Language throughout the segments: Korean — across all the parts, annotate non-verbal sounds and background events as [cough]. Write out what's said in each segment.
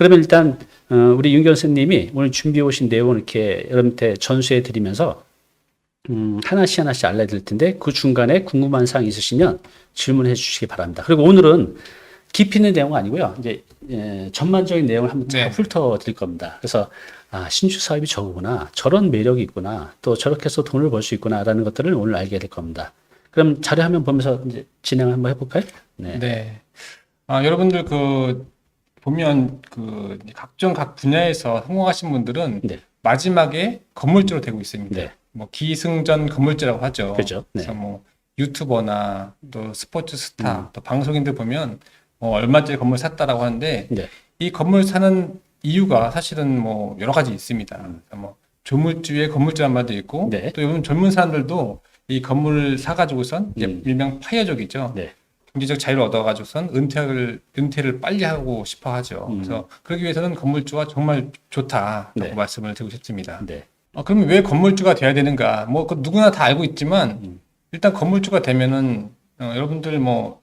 그러면 일단 어, 우리 윤 교수님이 오늘 준비해 오신 내용을 이렇게 여러분한테 전수해 드리면서 음, 하나씩 하나씩 알려드릴 텐데 그 중간에 궁금한 사항 있으시면 질문해 주시기 바랍니다. 그리고 오늘은 깊이 있는 내용 아니고요. 이제 예, 전반적인 내용을 한번 쫙 네. 훑어 드릴 겁니다. 그래서 아, 신축 사업이 저거구나. 저런 매력이 있구나. 또 저렇게 해서 돈을 벌 수 있구나라는 것들을 오늘 알게 될 겁니다. 그럼 자료 화면 보면서 이제 진행 한번 해볼까요? 네. 네. 아, 여러분들 그 보면 그 각종 각 분야에서 성공하신 분들은 네. 마지막에 건물주로 되고 있습니다. 네. 뭐 기승전 건물주라고 하죠. 그죠. 네. 그래서 뭐 유튜버나 또 스포츠 스타, 음. 또 방송인들 보면 뭐 얼마짜리 건물 샀다라고 하는데 네. 이 건물 사는 이유가 사실은 뭐 여러 가지 있습니다. 그러니까 뭐 조물주의 건물주란 말도 있고 음. 네. 또 요즘 젊은 사람들도 이 건물을 사가지고선 이제 음. 일명 파이어족이죠. 네. 경제적 자유를 얻어가지고선 은퇴를 은퇴를 빨리 하고 싶어 하죠. 음. 그래서 그러기 위해서는 건물주가 정말 좋다라고 네. 말씀을 드리고 싶습니다. 네. 어, 그러면 왜 건물주가 돼야 되는가? 뭐, 그 누구나 다 알고 있지만, 음. 일단 건물주가 되면은, 어, 여러분들 뭐,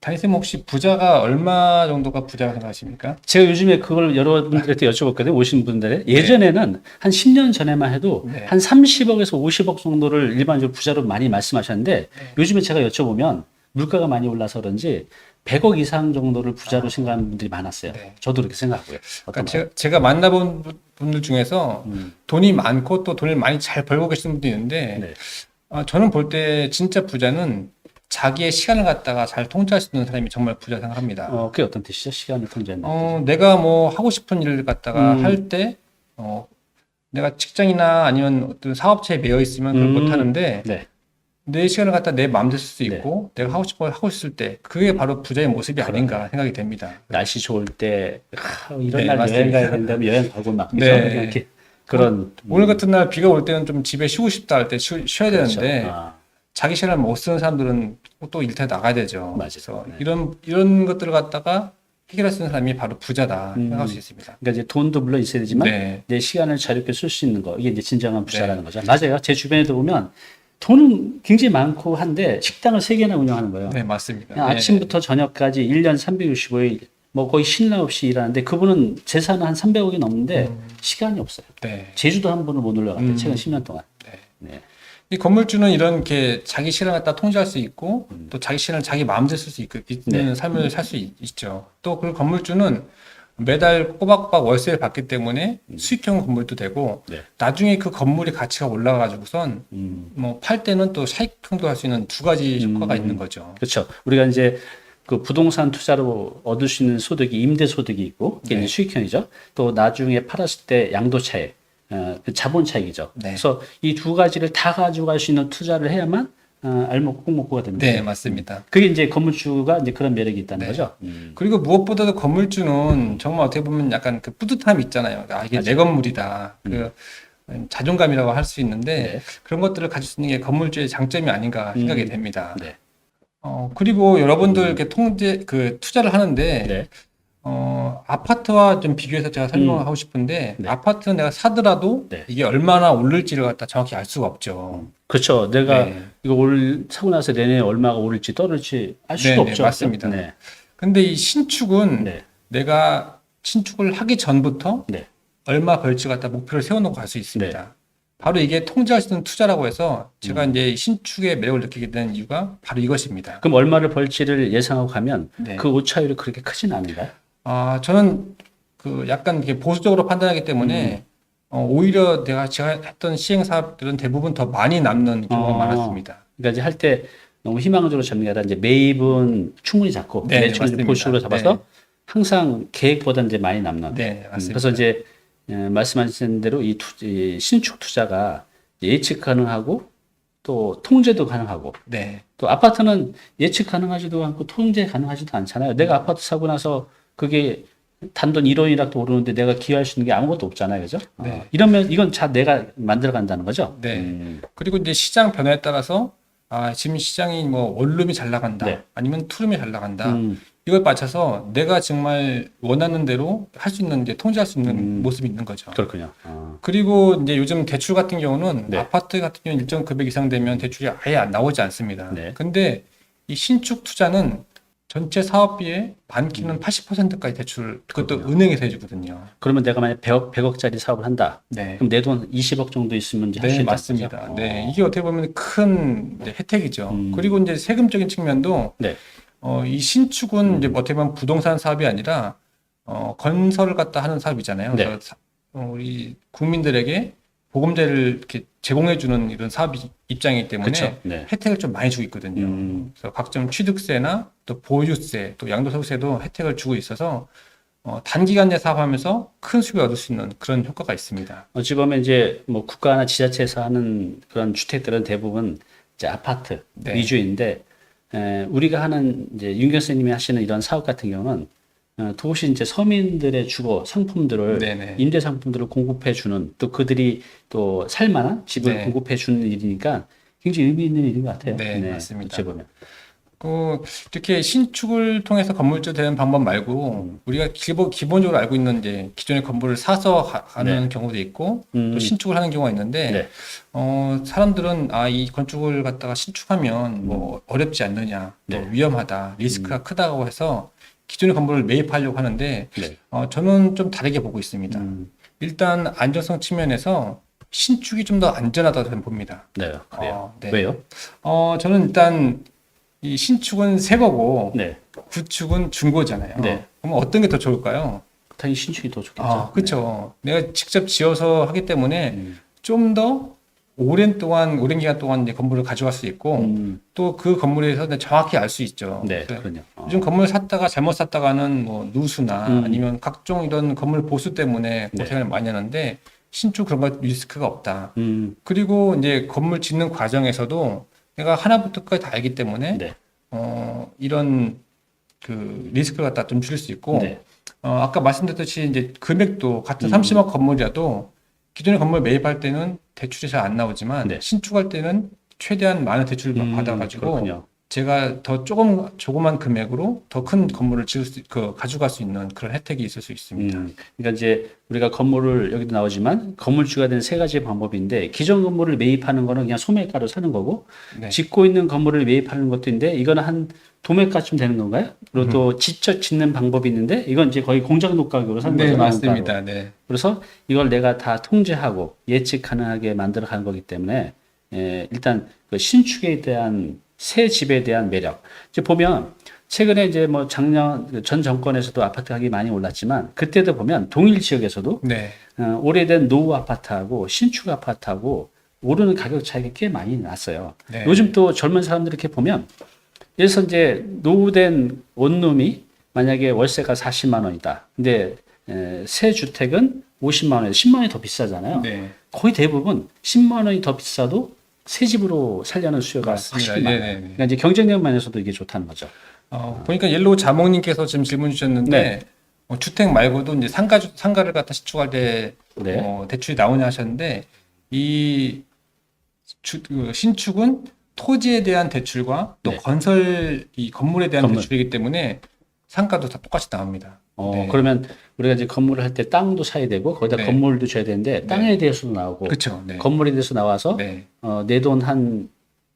다니쌤 혹시 부자가 얼마 정도가 부자가 생각하십니까? 제가 요즘에 그걸 여러분들한테 여쭤봤거든요. 오신 분들의 예전에는 한 10년 전에만 해도 네. 한 30억에서 50억 정도를 일반적으로 부자로 많이 말씀하셨는데 네. 요즘에 제가 여쭤보면 물가가 많이 올라서 그런지 100억 이상 정도를 부자로 아. 생각하는 분들이 많았어요. 네. 저도 그렇게 생각하고요. 그러니까? 제가, 제가 만나본 분- 분들 중에서 음, 돈이 많고 또 돈을 많이 잘 벌고 계시는 분도 있는데, 네. 어, 저는 볼 때 진짜 부자는 자기의 시간을 갖다가 잘 통제할 수 있는 사람이 정말 부자 생각합니다. 어, 그게 어떤 뜻이죠? 시간을 통제하는 어, 내가 뭐 하고 싶은 일을 갖다가 음. 할 때, 어, 내가 직장이나 아니면 어떤 사업체에 매여 있으면 그걸 음. 못 하는데, 네. 내 시간을 갖다 내 마음대로 쓸수 네. 있고, 내가 하고 걸 하고 있을 때, 그게 바로 부자의 모습이 아닌가 생각이 됩니다. 날씨 좋을 때 아, 이런 네, 날 여행 맞습니다. 가야 된다면 여행 가고 막? 네. 이렇게 그런 오늘 같은 날 비가 올 때는 좀 집에 쉬고 싶다 할 때 쉬어야 그렇죠. 되는데, 아, 자기 시간을 못 쓰는 사람들은 또 일터에 나가야 되죠. 맞아요. 그래서 네. 이런, 이런 것들을 갖다가 해결할 수 있는 사람이 바로 부자다 음. 생각할 수 있습니다. 그러니까 이제 돈도 물론 있어야 되지만 네. 내 시간을 자유롭게 쓸 수 있는 거 이게 이제 진정한 부자라는 거죠. 맞아요. 제 주변에도 보면 돈은 굉장히 많고 한데 식당을 세 개나 운영하는 거예요. 네, 맞습니다. 네. 아침부터 저녁까지 1년 365일 뭐 거의 쉴날 없이 일하는데 그분은 재산은 한 300억이 넘는데 음. 시간이 없어요. 네. 제주도 한 번을 못 갔대요. 음. 최근 10년 동안. 네. 네. 이 건물주는 이렇게 자기 시간을 갖다 통제할 수 있고 음. 또 자기 시간을 자기 마음대로 쓸 수 있는 네. 삶을 살 수 있죠. 또 그 건물주는 매달 꼬박꼬박 월세를 받기 때문에 수익형 건물도 되고 네. 나중에 그 건물의 가치가 올라가지고선 음. 뭐팔 때는 또 차익형도 할 수 있는 두 가지 효과가 음. 있는 거죠. 그렇죠. 우리가 이제 그 부동산 투자로 얻을 수 있는 소득이 임대 소득이 있고 이게 네. 수익형이죠. 또 나중에 팔았을 때 양도 차익, 어, 그 자본 차익이죠. 네. 그래서 이 두 가지를 다 가지고 갈수 있는 투자를 해야만 어, 알먹고 꽁먹고가 됩니다. 네, 맞습니다. 그게 이제 건물주가 이제 그런 매력이 있다는 네. 거죠. 음. 그리고 무엇보다도 건물주는 정말 어떻게 보면 약간 그 뿌듯함이 있잖아요. 아, 이게 내 건물이다. 그 자존감이라고 할 수 있는데 네. 그런 것들을 가질 수 있는 게 건물주의 장점이 아닌가 생각이 음. 됩니다. 네. 어, 그리고 여러분들 이렇게 통제, 그 투자를 하는데, 네. 어, 아파트와 좀 비교해서 제가 설명을 음. 하고 싶은데, 네. 아파트는 내가 사더라도 네. 이게 얼마나 오를지를 갖다 정확히 알 수가 없죠. 그렇죠. 내가 네. 이거 올 사고 나서 내년에 얼마가 오를지 떨어질지 알 수가 네, 네, 없죠. 맞습니다. 네. 근데 이 신축은 네. 내가 신축을 하기 전부터 네. 얼마 벌지 갖다 목표를 세워놓고 갈 수 있습니다. 바로 이게 통제할 수 있는 투자라고 해서 제가 음. 이제 이 신축의 매력을 느끼게 된 이유가 바로 이것입니다. 그럼 얼마를 벌지를 예상하고 가면 네. 그 오차율이 그렇게 크진 않은가요? 아, 저는 그 약간 이렇게 보수적으로 판단하기 때문에 어, 오히려 내가 제가 했던 시행 사업들은 대부분 더 많이 남는 경우가 아. 많았습니다. 그러니까 이제 할 때 너무 희망적으로 잡는 게 아니라 이제 매입은 충분히 잡고 네, 매출은 맞습니다. 보수적으로 잡아서 네. 항상 계획보다 이제 많이 남는. 네, 음, 맞습니다. 그래서 이제 에, 말씀하신 대로 이, 투, 이 신축 투자가 예측 가능하고 또 통제도 가능하고 네, 또 아파트는 예측 가능하지도 않고 통제 가능하지도 않잖아요. 내가 아파트 사고 나서 그게 단돈 1원이라도 오르는데 내가 기여할 수 있는 게 아무것도 없잖아요. 그죠? 네. 어, 이러면 이건 다 내가 만들어 간다는 거죠? 네. 음, 그리고 이제 시장 변화에 따라서 아, 지금 시장이 뭐 원룸이 잘 나간다, 네. 아니면 투룸이 잘 나간다. 음, 이걸 맞춰서 내가 정말 원하는 대로 할 수 있는 이제 통제할 수 있는 음. 모습이 있는 거죠. 그렇군요. 어. 그리고 이제 요즘 대출 같은 경우는 네. 아파트 같은 경우는 일정 금액 이상 되면 대출이 아예 안 나오지 않습니다. 네. 근데 이 신축 투자는 전체 사업비의 반키는 80%까지 대출 그것도 은행에서 해주거든요. 그러면 내가 만약 100억, 100억짜리 사업을 한다. 네. 그럼 내 돈 20억 정도 있으면 이제 할수 네, 있다. 맞습니다. 네, 이게 어떻게 보면 큰 이제 혜택이죠. 음. 그리고 이제 세금적인 측면도 네. 어, 이 신축은 음. 이제 어떻게 보면 부동산 사업이 아니라 어, 건설을 갖다 하는 사업이잖아요. 네. 그래서 사- 어, 우리 국민들에게 보금자리를 이렇게 제공해주는 이런 사업 입장이기 때문에. 네. 혜택을 좀 많이 주고 있거든요. 음. 그래서 각종 취득세나 또 보유세, 또 양도소득세도 혜택을 주고 있어서 어, 단기간 내 사업하면서 큰 수익을 얻을 수 있는 그런 효과가 있습니다. 어찌 보면 이제 뭐 국가나 지자체에서 하는 그런 주택들은 대부분 이제 아파트 네. 위주인데 에, 우리가 하는 이제 윤경 선생님이 하시는 이런 사업 같은 경우는 어, 도시 이제 서민들의 주거 상품들을 네네. 임대 상품들을 공급해 주는 또 그들이 또 살만한 집을 네. 공급해 주는 일이니까 굉장히 의미 있는 일인 것 같아요. 네, 맞습니다. 어찌 보면. 그 이렇게 신축을 통해서 건물주 되는 방법 말고 음. 우리가 기본 기본적으로 알고 있는 이제 기존의 건물을 사서 하, 하는 경우도 있고 음. 또 신축을 하는 경우가 있는데 네. 어 사람들은 아 이 건축을 갖다가 신축하면 뭐 어렵지 않느냐 또 네. 위험하다 리스크가 크다고 해서 기존의 건물을 매입하려고 하는데 네. 어 저는 좀 다르게 보고 있습니다. 음, 일단 안전성 측면에서 신축이 좀 더 안전하다고 저는 봅니다. 네. 그래요. 어, 네. 왜요? 어 저는 일단 이 신축은 새 거고 네. 구축은 중고잖아요. 네. 그럼 어떤 게 더 좋을까요? 당연히 신축이 더 좋겠죠. 아, 그렇죠. 내가 직접 지어서 하기 때문에 음. 좀더 오랜 동안 오랜 기간 동안 이제 건물을 가져갈 수 있고 음, 또 그 건물에서 정확히 알 수 있죠. 네, 그럼요. 어. 요즘 건물 샀다가 잘못 샀다가는 뭐 누수나 음. 아니면 각종 이런 건물 보수 때문에 네. 고생을 많이 하는데 신축 그런 거 리스크가 없다. 음, 그리고 이제 건물 짓는 과정에서도 내가 하나부터까지 다 알기 때문에 네. 어, 이런 그 리스크를 갖다 좀 줄일 수 있고 네. 어, 아까 말씀드렸듯이 이제 금액도 같은 음. 30억 건물이라도 기존의 건물 매입할 때는 대출이 잘 안 나오지만 네. 신축할 때는 최대한 많은 대출을 음, 받아가지고 그렇군요. 제가 더 조금 조그만 금액으로 더 큰 건물을 지을 수, 그 가져갈 수 있는 그런 혜택이 있을 수 있습니다. 음, 그러니까 이제 우리가 건물을 여기도 나오지만 건물주가 되는 세 가지 방법인데 기존 건물을 매입하는 거는 그냥 소매가로 사는 거고 네. 짓고 있는 건물을 매입하는 것도 있는데 이거는 한 도매가쯤 되는 건가요? 그리고 음. 또 직접 짓는 방법이 있는데 이건 이제 거의 공장독 가격으로 사는 네, 거죠. 맞습니다. 네. 그래서 이걸 내가 다 통제하고 예측 가능하게 만들어 가는 거기 때문에 에, 일단 그 신축에 대한 새 집에 대한 매력. 이제 보면 최근에 이제 뭐 작년 그전 정권에서도 아파트 가격이 많이 올랐지만 그때도 보면 동일 지역에서도 네. 어, 오래된 노후 아파트하고 신축 아파트하고 오르는 가격 차이가 꽤 많이 났어요. 네. 요즘 또 젊은 사람들 이렇게 보면 그래서 이제 노후된 원룸이 만약에 월세가 40만 원이다. 근데 에, 새 주택은 50만 원에서 10만 원이 더 비싸잖아요. 네. 거의 대부분 10만 원이 더 비싸도 새 집으로 살려는 수요가 맞습니다. 확실히 많아요. 네, 네, 네. 그러니까 이제 경쟁력 면에서도 이게 좋다는 거죠. 어, 보니까 옐로우 자몽님께서 지금 질문 주셨는데 네. 어, 주택 말고도 이제 상가 주- 상가를 갖다 신축할 때 네. 어, 대출이 나오냐 하셨는데 이 주, 그 신축은 토지에 대한 대출과 또 네. 건설 이 건물에 대한 건물. 대출이기 때문에 상가도 다 똑같이 나옵니다. 어, 네. 그러면 우리가 이제 건물을 할 때 땅도 사야 되고 거기다 네. 건물도 줘야 되는데 땅에 대해서도 나오고 그렇죠. 네. 건물에 대해서 나와서 네. 어, 내 돈 한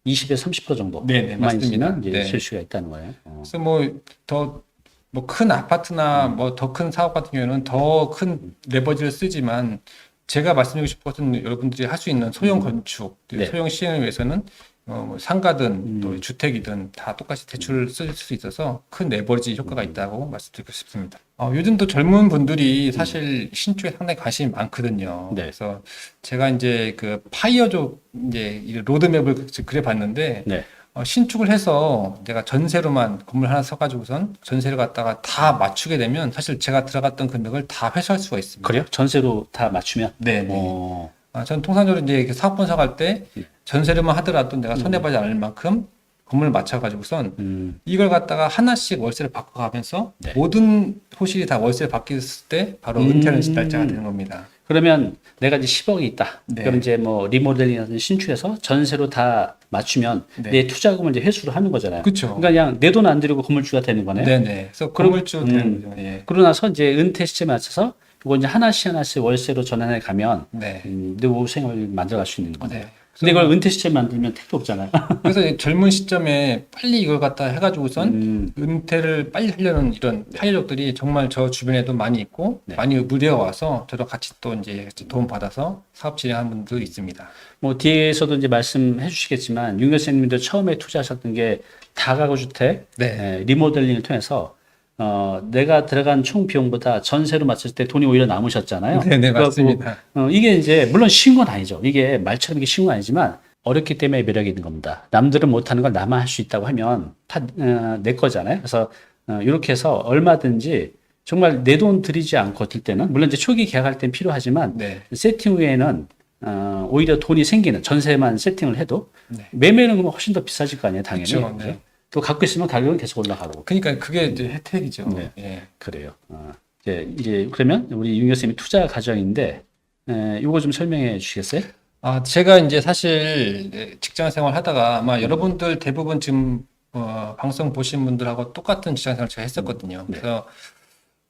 20에서 30% 정도 네, 네, 만 맞습니다. 이제 네. 쓸 수가 있다는 거예요. 어. 그래서 뭐더 뭐 큰 아파트나 음. 뭐더 큰 사업 같은 경우에는 더 큰 레버지를 쓰지만 제가 말씀드리고 싶었던 여러분들이 할 수 있는 소형 건축, 네. 소형 시행을 위해서는 어, 뭐 상가든 음. 또 주택이든 다 똑같이 대출을 쓸 수 있어서 큰 레버리지 효과가 있다고 말씀드리고 싶습니다. 어, 요즘 또 젊은 분들이 사실 신축에 상당히 관심이 많거든요. 네. 그래서 제가 이제 그 파이어족 이제 이 로드맵을 그려봤는데 네. 어, 신축을 해서 내가 전세로만 건물 하나 사가지고선 전세를 갖다가 다 맞추게 되면 사실 제가 들어갔던 금액을 다 회수할 수가 있습니다. 그래요? 전세로 다 맞추면? 네, 네. 어, 아, 저는 통상적으로 이제 이렇게 사업 분석할 때 네. 전세로만 하더라도 내가 손해보지 않을 만큼 건물을 맞춰가지고선 음, 이걸 갖다가 하나씩 월세를 바꿔가면서 네. 모든 호실이 다 월세를 바뀌었을 때 바로 음. 은퇴하는 날짜가 되는 겁니다. 그러면 내가 이제 10억이 있다. 네. 그럼 이제 뭐 리모델링이라든지 신축해서 전세로 다 맞추면 네. 내 투자금을 이제 회수를 하는 거잖아요. 그렇죠. 그러니까 그냥 내 돈 안 들이고 건물주가 되는 거네요. 네네. 그래서 그럼- 건물주 음. 되는 거죠. 예. 그러고 나서 이제 은퇴 시점에 맞춰서 이거 이제 하나씩 하나씩 월세로 전환해 가면 네. 음, 노후 생활을 만들어갈 수 있는 거네요. 네. 근데 이걸 은퇴 시점 만들면 택도 없잖아요. [laughs] 그래서 이 젊은 시점에 빨리 이걸 갖다 해가지고선 음, 은퇴를 빨리 하려는 이런 탄력들이 정말 저 주변에도 많이 있고 네. 많이 무려와서 저도 같이 또 이제 도움 받아서 사업 진행하는 분도 있습니다. 뭐 뒤에서도 이제 말씀해 주시겠지만 윤 교수님도 처음에 투자하셨던 게 다가구 주택 네. 예, 리모델링을 통해서 어, 내가 들어간 총 비용보다 전세로 맞췄을 때 돈이 오히려 남으셨잖아요. 네, 네, 맞습니다. 어, 이게 이제 물론 쉬운 건 아니죠. 이게 말처럼 이게 쉬운 건 아니지만 어렵기 때문에 매력이 있는 겁니다. 남들은 못하는 걸 나만 할 수 있다고 하면 다내 거잖아요. 그래서 어, 이렇게 해서 얼마든지 정말 내 돈 들이지 않고 들 때는 물론 이제 초기 계약할 땐 필요하지만 네. 세팅 후에는 어, 오히려 돈이 생기는 전세만 세팅을 해도 네. 매매는 그러면 훨씬 더 비싸질 거 아니에요, 당연히. 그렇죠. 네. 또 갖고 있으면 가격은 계속 올라가고. 그러니까 그게 이제 혜택이죠. 네. 예. 그래요. 어, 이제, 이제 그러면 우리 윤 교수님이 투자 과정인데, 에, 이거 좀 설명해 주시겠어요? 아, 제가 이제 사실 네, 직장 생활 하다가 아마 여러분들 대부분 지금 어, 방송 보신 분들하고 똑같은 직장 생활 제가 했었거든요. 네. 그래서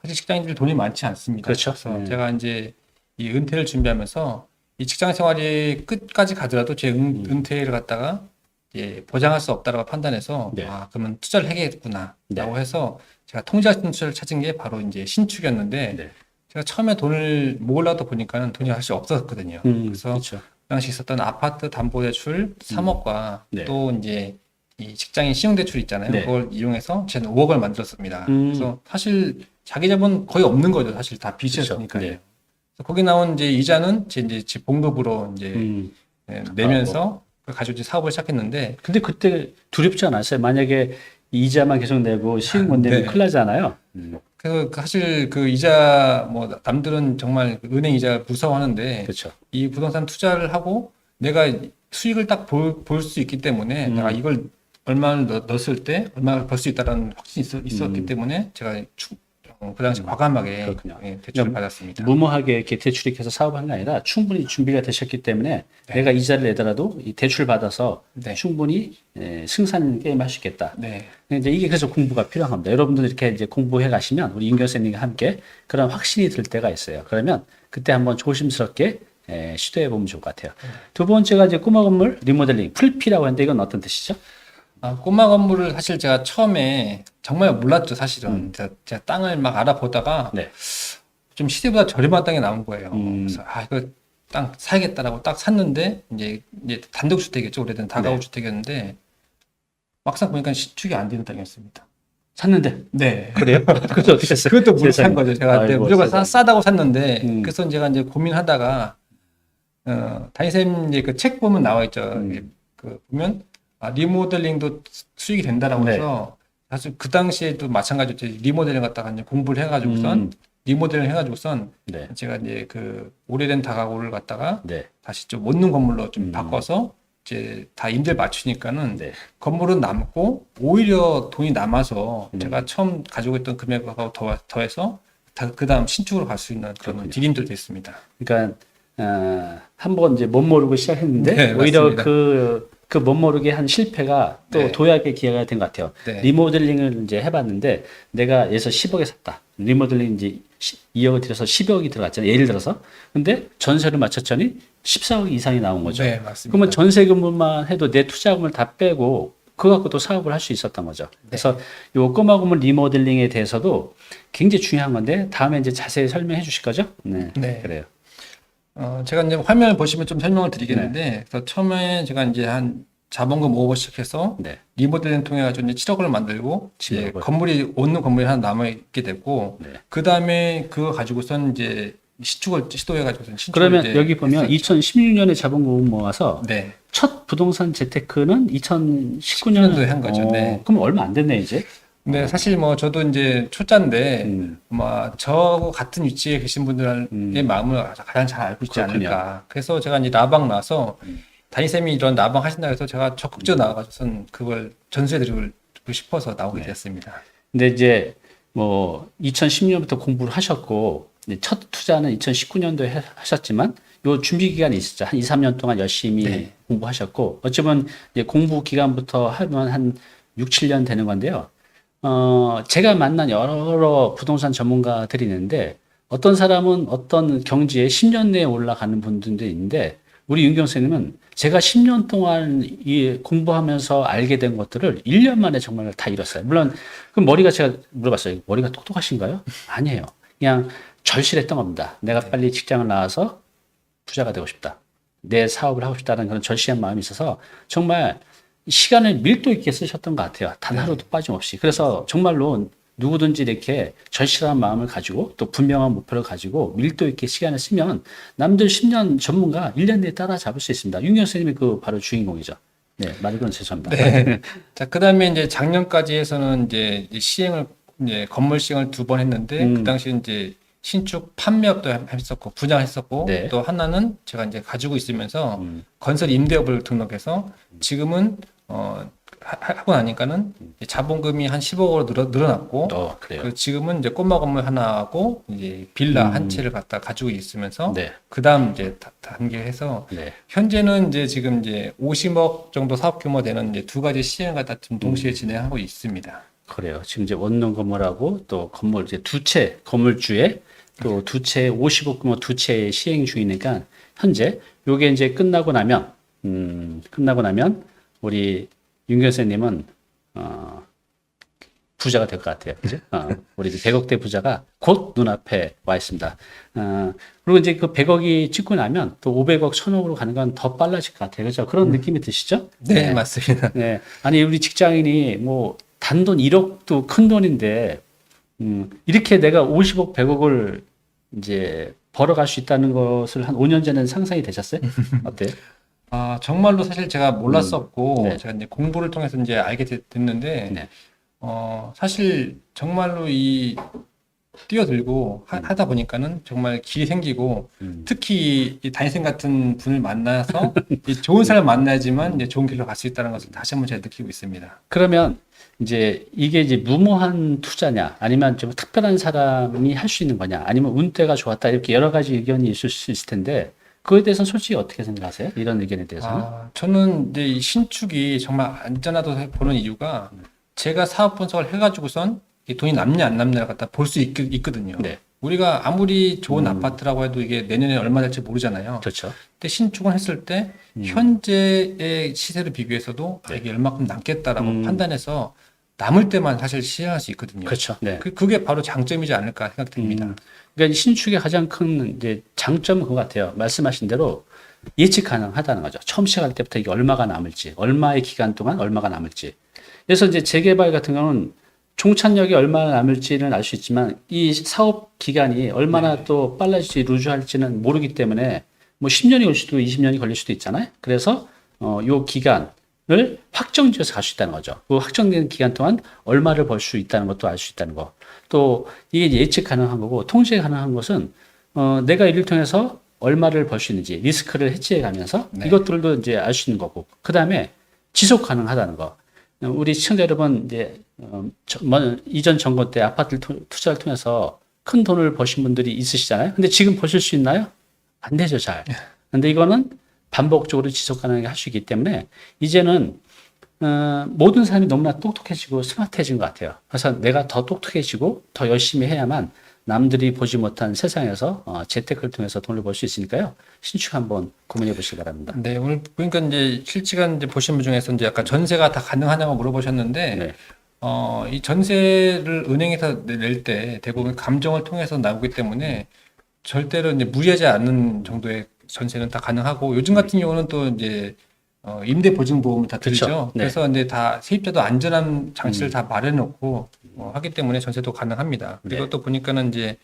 사실 직장인들 돈이 많지 않습니다. 그렇죠. 그래서 네. 제가 이제 이 은퇴를 준비하면서 이 직장 생활이 끝까지 가더라도 제 은, 은퇴를 갖다가 예, 보장할 수 없다라고 판단해서 네. 아, 그러면 투자를 해야겠구나라고 네. 해서 제가 통장 신출을 찾은 게 바로 이제 신축이었는데 네. 제가 처음에 돈을 모으려다 보니까는 돈이 사실 없었거든요. 음, 그래서 그렇죠. 그 당시 있었던 아파트 담보대출 3억과 네. 또 이제 이 직장인 신용대출 있잖아요. 네. 그걸 이용해서 저는 5억을 만들었습니다. 음. 그래서 사실 자기 자본 거의 없는 거죠. 사실 다 빚이었으니까요. 그렇죠. 네. 거기 나온 이제 이자는 제 이제 집 봉급으로 이제 음. 예, 내면서 그걸 가지고 이제 사업을 시작했는데 근데 그때 두렵지 않았어요? 만약에 이자만 계속 내고 시금 못 내면 네. 큰일 나잖아요. 음, 그 사실 그 이자 뭐 남들은 정말 그 은행 이자 무서워하는데 그렇죠. 이 부동산 투자를 하고 내가 수익을 딱 볼 수 있기 때문에 음. 내가 이걸 얼마를 넣, 넣었을 때 얼마를 벌 수 있다라는 확신이 있었, 있었기 음. 때문에 제가 추, 어, 그 당시 과감하게 그렇군요. 예, 대출을 받았습니다. 무모하게 이렇게 대출이해서 사업한 게 아니라 충분히 준비가 되셨기 때문에 내가 이자를 내더라도 이 대출 받아서 네. 충분히 에, 승산 게임 할 수 있겠다. 네. 이제 이게 그래서 공부가 필요한 겁니다. 여러분들 이렇게 이제 공부해 가시면 우리 윤 교수님과 함께 그런 확신이 들 때가 있어요. 그러면 그때 한번 조심스럽게 에, 시도해 보면 좋을 것 같아요. 두 번째가 이제 꼬마 건물 리모델링 풀피라고 하는데 이건 어떤 뜻이죠? 아, 꼬마 건물을 사실 제가 처음에 정말 몰랐죠, 사실은. 음. 제가, 제가 땅을 막 알아보다가 네. 좀 시세보다 저렴한 땅이 나온 거예요. 음. 그래서 아, 이거 땅 사야겠다라고 딱 샀는데 이제 이제 단독 주택이었죠. 오래된 다가구 네. 주택이었는데 막상 보니까 신축이 안 되는 땅이었습니다. 샀는데 네. 그래요? [laughs] 그것도 어떻게 했어요? 그것도 무료. 산 거죠. 제가 아이고, 무조건 세상에. 싸, 싸다고 샀는데 음. 그래서 제가 이제 고민하다가 어, 다니쌤 이제 그 책 보면 나와 있죠. 음. 그 보면 아, 리모델링도 수익이 된다라고 네. 해서 사실 그 당시에도 마찬가지였죠. 리모델링 갖다가 이제 공부를 해가지고선 음. 리모델링 해가지고선 네. 제가 이제 그 오래된 다가구를 갖다가 네. 다시 좀 원룸 건물로 좀 음. 바꿔서 이제 다 임대 맞추니까는 네. 건물은 남고 오히려 돈이 남아서 음. 제가 처음 가지고 있던 금액하고 더, 더해서 그 다음 신축으로 갈 수 있는 그런 그렇군요. 디딤돌이 됐습니다. 그러니까 어, 한번 이제 못 모르고 시작했는데 네, 오히려 맞습니다. 그 그 못 모르게 한 실패가 또 네. 도약의 기회가 된 것 같아요. 네. 리모델링을 이제 해봤는데 내가 예서 10억에 샀다. 리모델링 이제 2억을 들여서 10억이 들어갔잖아요. 예를 들어서. 근데 전세를 맞췄더니 14억 이상이 나온 거죠. 네, 맞습니다. 그러면 전세금만 해도 내 투자금을 다 빼고 그거 갖고 또 사업을 할 수 있었던 거죠. 네. 그래서 요 꼬마 건물 리모델링에 대해서도 굉장히 중요한 건데 다음에 이제 자세히 설명해 주실 거죠? 네. 네. 그래요. 어, 제가 이제 화면을 보시면 좀 설명을 드리겠는데, 네. 그래서 처음에 제가 이제 한 자본금 5억을 시작해서 네. 리모델링 통해 가지고 이제 7억을 만들고, 이제 7억을. 건물이 오는 건물이 하나 남아 있게 됐고, 네. 그 다음에 그거 가지고선 이제 시축을 시도해 가지고선 신축을 그러면 이제 여기 보면 했었죠. 2016년에 자본금 모아서 네. 첫 부동산 재테크는 2019년도에 19년도에 한 거죠. 네. 그럼 얼마 안 됐네 이제. 근데 사실 뭐 저도 이제 초짜인데 음. 뭐 저하고 같은 위치에 계신 분들의 음. 마음을 가장 잘 알고 있지 그렇군요. 않을까. 그래서 제가 이제 나방 나서 음. 다니쌤이 이런 나방 하신다 해서 제가 적극적으로 나와가지고선 그걸 전수해드리고 싶어서 나오게 되었습니다. 근데 이제 뭐 2010년부터 공부를 하셨고 첫 투자는 2019년도에 하셨지만 요 준비 기간이 있었죠. 한 2, 3년 동안 열심히 네. 공부하셨고 어쩌면 이제 공부 기간부터 하면 한 6, 7년 되는 건데요. 어, 제가 만난 여러 부동산 전문가들이 있는데 어떤 사람은 어떤 경지에 10년 내에 올라가는 분들도 있는데 우리 윤경 선생님은 제가 10년 동안 이 공부하면서 알게 된 것들을 1년 만에 정말 다 잃었어요. 물론 그 머리가 제가 물어봤어요. 머리가 똑똑하신가요? 아니에요. 그냥 절실했던 겁니다. 내가 빨리 직장을 나와서 부자가 되고 싶다. 내 사업을 하고 싶다는 그런 절실한 마음이 있어서 정말 시간을 밀도 있게 쓰셨던 것 같아요. 단 하루도 빠짐없이. 그래서 정말로 누구든지 이렇게 절실한 마음을 가지고 또 분명한 목표를 가지고 밀도 있게 시간을 쓰면 남들 10년 전문가 1년 내에 따라잡을 수 있습니다. 윤경 선생님이 그 바로 주인공이죠. 네, 말이 그런 죄송합니다. 네. [laughs] 자, 그 다음에 이제 작년까지 해서는 이제 이 시행을, 이제 건물 시행을 두 번 했는데, 음. 그 당시 이제 신축 판매업도 했었고, 분양했었고, 네. 또 하나는 제가 이제 가지고 있으면서 음. 건설 임대업을 등록해서 지금은, 어, 하- 하고 나니까는 자본금이 한 10억으로 늘어, 늘어났고, 어, 그래요. 그 지금은 이제 꼬마 건물 하나하고 이제 빌라 음. 한 채를 갖다 가지고 있으면서 네, 그 다음 이제 다- 단계해서 네. 현재는 이제 지금 이제 50억 정도 사업 규모 되는 이제 두 가지 시행을 갖다 지금 동시에 진행하고 있습니다. 그래요. 지금 이제 원룸 건물하고 또 건물 이제 두 채 건물주에 또 두 채 50억 규모 두 채 시행 중이니까 현재 요게 이제 끝나고 나면 음 끝나고 나면 우리 윤 교수님은 어 부자가 될 것 같아요. 그죠? 어, 우리 100억대 부자가 곧 눈앞에 와 있습니다. 어, 그리고 이제 그 100억이 찍고 나면 또 500억, 1000억으로 가는 건 더 빨라질 것 같아요. 그죠? 그런 느낌이 드시죠? 네, 맞습니다. 네. 아니, 우리 직장인이 뭐 단돈 1억도 큰 돈인데, 음, 이렇게 내가 50억, 100억을 이제 벌어갈 수 있다는 것을 한 5년 전에는 상상이 되셨어요? [laughs] 어때요? 아, 정말로 사실 제가 몰랐었고, 네. 제가 이제 공부를 통해서 이제 알게 됐, 됐는데, 네. 어, 사실 정말로 이 뛰어들고 하, 하다 보니까는 정말 길이 생기고, 음. 특히 이 단생 같은 분을 만나서 [laughs] 이 좋은 사람 만나야지만 이제 좋은 길로 갈 수 있다는 것을 다시 한번 제가 느끼고 있습니다. 그러면 이제 이게 이제 무모한 투자냐, 아니면 좀 특별한 사람이 할 수 있는 거냐, 아니면 운때가 좋았다, 이렇게 여러 가지 의견이 있을 수 있을 텐데, 그거에 대해서는 솔직히 어떻게 생각하세요? 이런 의견에 대해서는? 아, 저는 이제 이 신축이 정말 안전하다고 보는 이유가 제가 사업 분석을 해가지고선 이 돈이 남냐 안 남냐를 갖다 볼 수 있거든요. 네. 우리가 아무리 좋은 음. 아파트라고 해도 이게 내년에 얼마 될지 모르잖아요. 그렇죠. 근데 신축을 했을 때 음. 현재의 시세를 비교해서도 아, 네. 이게 얼마큼 남겠다라고 음. 판단해서 남을 때만 사실 시행할 수 있거든요. 그렇죠. 네. 그, 그게 바로 장점이지 않을까 생각됩니다. 음, 그러니까 이 신축의 가장 큰 이제 장점은 그거 같아요. 말씀하신 대로 예측 가능하다는 거죠. 처음 시작할 때부터 이게 얼마가 남을지, 얼마의 기간 동안 얼마가 남을지. 그래서 이제 재개발 같은 경우는 종착역이 얼마나 남을지는 알 수 있지만 이 사업 기간이 얼마나 또 빨라질지 루즈할지는 모르기 때문에 뭐 10년이 올 수도 20년이 걸릴 수도 있잖아요. 그래서 어, 요 기간 을 확정지어서 갈 수 있다는 거죠. 그 확정된 기간 동안 얼마를 벌 수 있다는 것도 알 수 있다는 거. 또 이게 예측 가능한 거고 통제 가능한 것은 어, 내가 이를 통해서 얼마를 벌 수 있는지 리스크를 해지해 가면서 네. 이것들도 이제 알 수 있는 거고 그 다음에 지속 가능하다는 거. 어, 우리 시청자 여러분 이제 어, 저, 뭐, 이전 정권 때 아파트 투- 투자를 통해서 큰 돈을 버신 분들이 있으시잖아요. 근데 지금 버실 수 있나요? 안 되죠, 잘. 근데 이거는 반복적으로 지속 가능하게 할 수 있기 때문에 이제는 어, 모든 사람이 너무나 똑똑해지고 스마트해진 것 같아요. 그래서 내가 더 똑똑해지고 더 열심히 해야만 남들이 보지 못한 세상에서 어, 재테크를 통해서 돈을 벌 수 있으니까요. 신축 한번 고민해 보시기 바랍니다. 네, 오늘 보니까 이제 실시간 이제 보신 분 중에서 이제 약간 전세가 다 가능하냐고 물어보셨는데, 네. 어, 이 전세를 은행에서 낼 때 대부분 감정을 통해서 나오기 때문에 절대로 이제 무리하지 않는 정도의 전세는 다 가능하고 요즘 같은 경우는 또 이제 어, 임대 보증 보험을 다 들죠. 그렇죠. 네. 그래서 이제 다 세입자도 안전한 장치를 다 마련해 놓고 어, 하기 때문에 전세도 가능합니다. 그리고 네. 또 보니까는 이제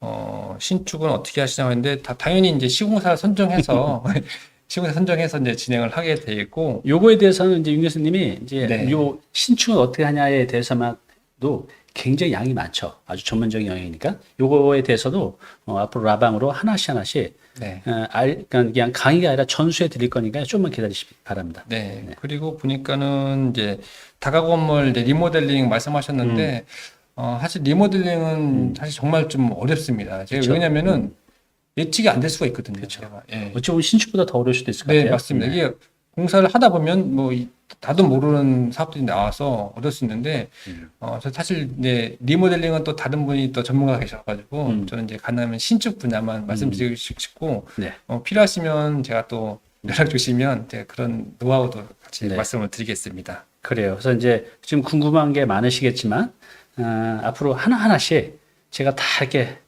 어, 신축은 어떻게 하시냐고 했는데 다 당연히 이제 시공사를 선정해서 [laughs] [laughs] 시공사 선정해서 이제 진행을 하게 돼 있고 요거에 대해서는 이제 윤 교수님이 이제 네. 요 신축은 어떻게 하냐에 대해서만도 굉장히 양이 많죠. 아주 전문적인 영역이니까 요거에 대해서도 어, 앞으로 라방으로 하나씩 하나씩 네. 어, 알, 그냥 그냥 강의가 아니라 전수해 드릴 거니까 좀만 기다리시기 바랍니다. 네. 그리고 보니까는 이제 다가구 건물 이제 리모델링 말씀하셨는데 어, 사실 리모델링은 사실 정말 좀 어렵습니다. 제가 그쵸. 왜냐면은 예측이 안 될 수가 있거든요. 제가. 예. 어찌 보면 신축보다 더 어려울 수도 있을 것 네, 같아요. 맞습니다. 이게 공사를 하다 보면 뭐 이- 나도 모르는 사업들이 나와서 얻을 수 있는데 음. 어, 저 사실 이제 리모델링은 또 다른 분이 또 전문가가 계셔가지고 음. 저는 이제 가능하면 신축 분야만 말씀드리고 싶고 네. 어, 필요하시면 제가 또 연락 주시면 제가 그런 노하우도 같이 네. 말씀을 드리겠습니다. 그래요. 그래서 이제 지금 궁금한 게 많으시겠지만 어, 앞으로 하나 하나씩 제가 다 이렇게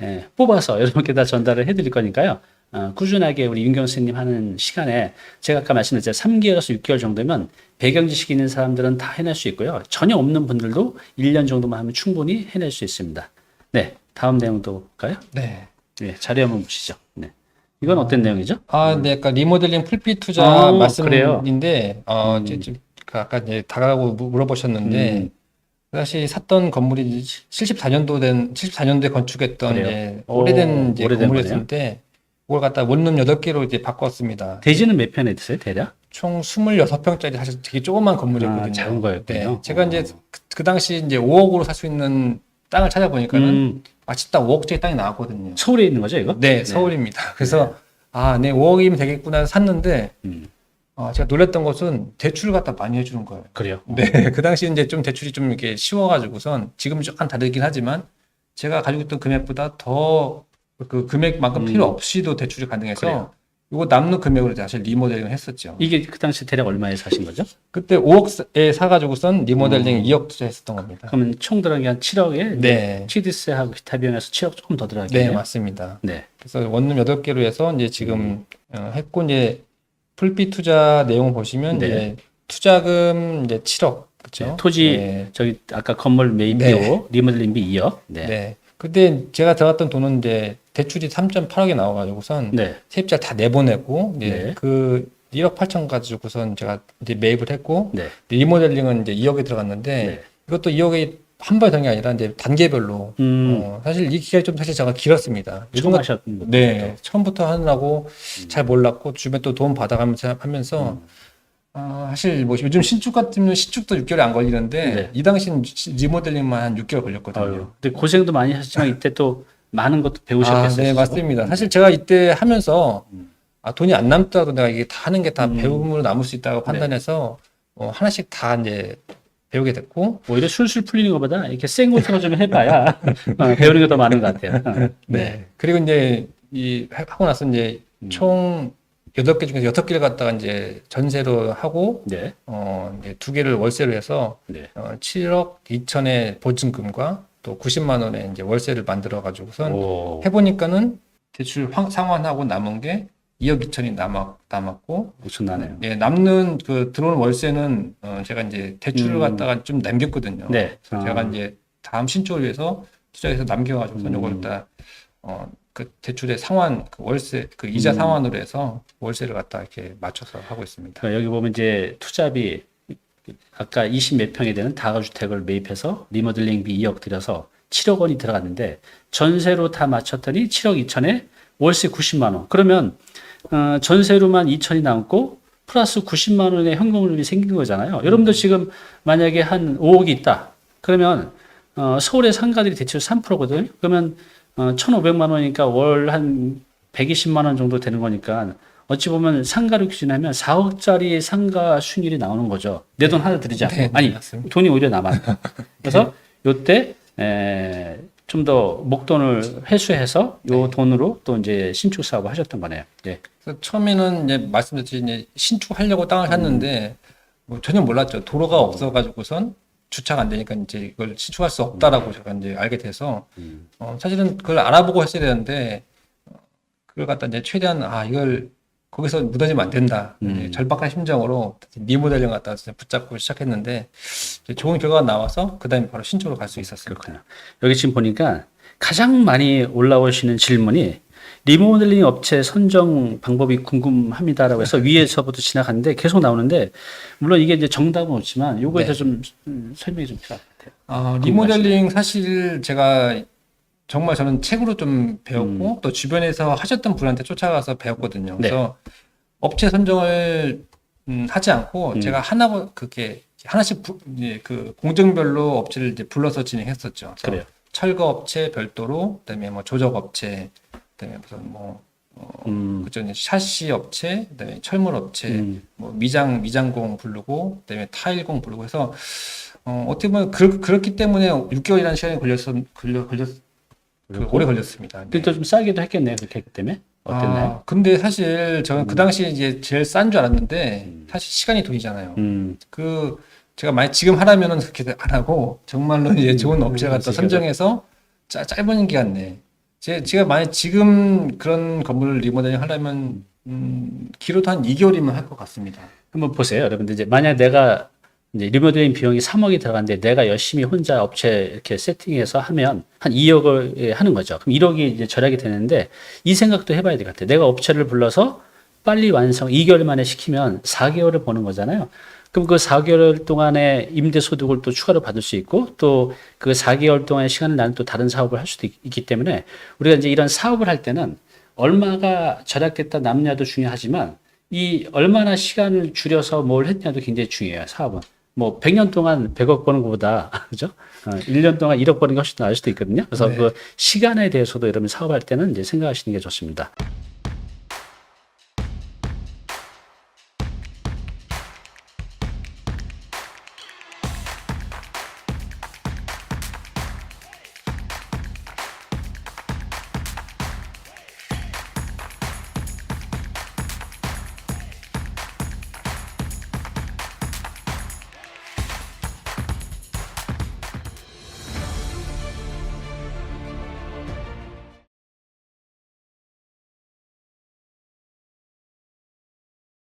예, 뽑아서 여러분께 다 전달을 해드릴 거니까요. 어, 꾸준하게 우리 윤경 선생님 하는 시간에 제가 아까 말씀드렸죠. 3개월에서 6개월 정도면 배경 지식 있는 사람들은 다 해낼 수 있고요. 전혀 없는 분들도 1년 정도만 하면 충분히 해낼 수 있습니다. 네, 다음 내용도 볼까요? 네. 네, 자료 한번 보시죠. 네. 이건 어떤 내용이죠? 아, 네, 아까 리모델링 풀빛 투자 아, 그래요? 말씀인데, 어, 이제 좀, 그 아까 이제 다가고 무- 물어보셨는데, 음. 다시 샀던 건물이 74년도 된, 74년도에 건축했던? 이제 오, 오래된 이제 오래된 건물이었는데, 그걸 갖다 원룸 8개로 이제 바꿨습니다. 대지는 몇 편에 드세요, 대략? 총 26평짜리 사실 되게 조그만 건물이었거든요. 아, 작은 거였군요. 네. 제가 이제 그, 그 당시 이제 5억으로 살 수 있는 땅을 찾아보니까는 음, 마침 딱 5억짜리 땅이 나왔거든요. 서울에 있는 거죠, 이거? 네, 서울입니다. 그래서 아, 네, 5억이면 되겠구나 샀는데 음, 어, 제가 놀랐던 것은 대출을 갖다 많이 해주는 거예요. 그래요. 네, [laughs] 그 당시 이제 좀 대출이 좀 이렇게 쉬워가지고선 지금은 조금 다르긴 하지만 제가 가지고 있던 금액보다 더 그 금액만큼 음. 필요 없이도 대출이 가능해서 그래요. 이거 남는 금액으로 사실 리모델링을 했었죠. 이게 그 당시 대략 얼마에 사신 거죠? 그때 5억에 사가지고 선 리모델링 음. 2억 투자했었던 겁니다. 그러면 총 들어간 게 한 7억에 네, 치디스하고 기타 비용에서 7억 조금 더 들어가겠네요. 네 맞습니다. 네. 그래서 원룸 8개로 해서 이제 지금 어, 했고 이제 풀빛 투자 내용을 보시면 네. 이제 투자금 이제 7억 그렇죠? 네, 토지 네. 저기 아까 건물 매입비로 네. 리모델링비 2억. 네. 네. 그때 제가 들어갔던 돈은 이제 대출이 3.8억이 나와가지고선 네. 세입자 다 내보내고 이제 네. 그 1억 8천 가지고선 제가 이제 매입을 했고 네. 리모델링은 이제 2억이 들어갔는데 네. 이것도 2억이 한 번에 된게 아니라 이제 단계별로 음. 어, 사실 이 기간이 좀 사실 제가 길었습니다. 처음 같- 하셨던 거. 네, 처음부터 하느라고 잘 몰랐고 주변에 또 도움 받아가면서 하면서 음. 아, 사실 뭐 요즘 신축 같으면 신축도 6개월이 안 걸리는데 네. 이 당시는 리모델링만 한 6개월 걸렸거든요. 아유, 근데 고생도 많이 하셨지만 [laughs] 이때 또 많은 것도 아, 배우셨겠어요. 네, 스스로? 맞습니다. 사실 제가 이때 하면서 아, 돈이 안 남더라도 내가 이게 다 하는 게다 음. 배움으로 남을 수 있다고 판단해서 어, 하나씩 다 이제 배우게 됐고 오히려 술술 풀리는 것보다 이렇게 생고생을 좀 해봐야 [laughs] 어, 배우는 게 더 많은 것 같아요. 어. 네. 그리고 이제 이 하고 나서 이제 음. 총 여덟 개 중에서 여섯 개를 갖다가 이제 전세로 하고 네. 어, 이제 두 개를 월세로 해서 네. 어, 7억 2천의 보증금과 또 90만 원의 이제 월세를 만들어 가지고선 오, 해보니까는 대출 황- 상환하고 남은 게 2억 2천이 남았, 남았고 엄청나네요. 예, 남는 그 들어온 월세는 어, 제가 이제 대출을 음. 갖다가 좀 남겼거든요. 네. 아. 제가 이제 다음 신축을 위해서 투자해서 남겨가지고서 음. 요걸 다 어, 그 대출의 상환, 그 월세, 그 이자 음. 상환으로 해서 월세를 갖다 이렇게 맞춰서 하고 있습니다. 그러니까 여기 보면 이제 투자비 아까 20 몇 평이 되는 다가주택을 매입해서 리모델링비 2억 들여서 7억 원이 들어갔는데 전세로 다 맞췄더니 7억 2천에 월세 90만 원. 그러면 어, 전세로만 2천이 남고 플러스 90만 원의 현금흐름이 생긴 거잖아요. 여러분들 지금 만약에 한 5억이 있다. 그러면 어, 서울의 상가들이 대출 3%거든요. 그러면 어, 1,500만 원이니까 월 한 120만 원 정도 되는 거니까 어찌 보면 상가를 기준하면 4억짜리 상가 순율이 나오는 거죠. 내 돈 하나 들이자. 네, 네, 아니 맞습니다. 돈이 오히려 남아요. [laughs] 그래서 요때 좀더 목돈을 회수해서 요 돈으로 또 이제 신축 사업을 하셨던 거네요. 예. 그래서 처음에는 이제 말씀드렸듯이 이제 신축하려고 땅을 샀는데 뭐 전혀 몰랐죠. 도로가 없어가지고선 주차가 안 되니까 이제 이걸 신축할 수 없다라고 제가 이제 알게 돼서 음. 어, 사실은 그걸 알아보고 했어야 되는데 어, 그걸 갖다 이제 최대한 아 이걸 거기서 묻어지면 안 된다. 음. 이제 절박한 심정으로 리모델링 갖다 진짜 붙잡고 시작했는데 좋은 결과가 나와서 그다음에 바로 신축으로 갈 수 있었습니다. 그렇군요. 여기 지금 보니까 가장 많이 올라오시는 질문이 리모델링 업체 선정 방법이 궁금합니다라고 해서 [laughs] 위에서부터 지나갔는데 계속 나오는데 물론 이게 이제 정답은 없지만 요거에 네. 대해서 좀 음, 설명이 좀 필요할 것 같아요. 아, 리모델링 사실 제가 정말 저는 책으로 좀 배웠고 또 주변에서 하셨던 분한테 쫓아가서 배웠거든요. 음. 네. 그래서 업체 선정을 음, 하지 않고 음. 제가 하나 그게 하나씩 부, 이제 그 공정별로 업체를 이제 불러서 진행했었죠. 그래요. 철거 업체 별도로 그다음에 뭐 조적 업체 그다음에 무슨 뭐 음. 그죠 샤시 업체, 그다음에 철물 업체, 음. 뭐 미장 미장공 부르고 그다음에 타일공 부르고 해서 어, 어떻게 보면 그, 그렇기 때문에 6개월이라는 시간이 걸렸어 걸려 걸렸 그 오래 걸렸습니다. 네. 그때 좀 싸기도 했겠네요. 그렇게 했기 때문에. 어땠나요? 아, 근데 사실 저는 그 당시에 이제 제일 싼 줄 알았는데 사실 시간이 돈이잖아요. 음. 그 제가 만약 지금 하라면은 그렇게 안 하고 정말로 이제 좋은 업체를 갖다 그렇지, 선정해서 짜, 짧은 기간 내에 제, 제가 만약 지금 그런 건물을 리모델링 하려면 음, 길어도 한 2개월이면 할 것 같습니다. 한번 보세요. 여러분들 이제 만약 내가 이제 리모델링 비용이 3억이 들어갔는데 내가 열심히 혼자 업체 이렇게 세팅해서 하면 한 2억을 하는 거죠. 그럼 1억이 이제 절약이 되는데 이 생각도 해봐야 될 것 같아요. 내가 업체를 불러서 빨리 완성, 2개월 만에 시키면 4개월을 버는 거잖아요. 그럼 그 4개월 동안에 임대 소득을 또 추가로 받을 수 있고 또 그 4개월 동안의 시간을 나는 또 다른 사업을 할 수도 있, 있기 때문에 우리가 이제 이런 사업을 할 때는 얼마가 절약됐다 남냐도 중요하지만 이 얼마나 시간을 줄여서 뭘 했냐도 굉장히 중요해요, 사업은. 뭐 100년 동안 100억 버는 것보다 [laughs] 그죠? 어, 1년 동안 1억 버는 게 훨씬 나을 수도 있거든요. 그래서 네. 그 시간에 대해서도 여러분 사업할 때는 이제 생각하시는 게 좋습니다.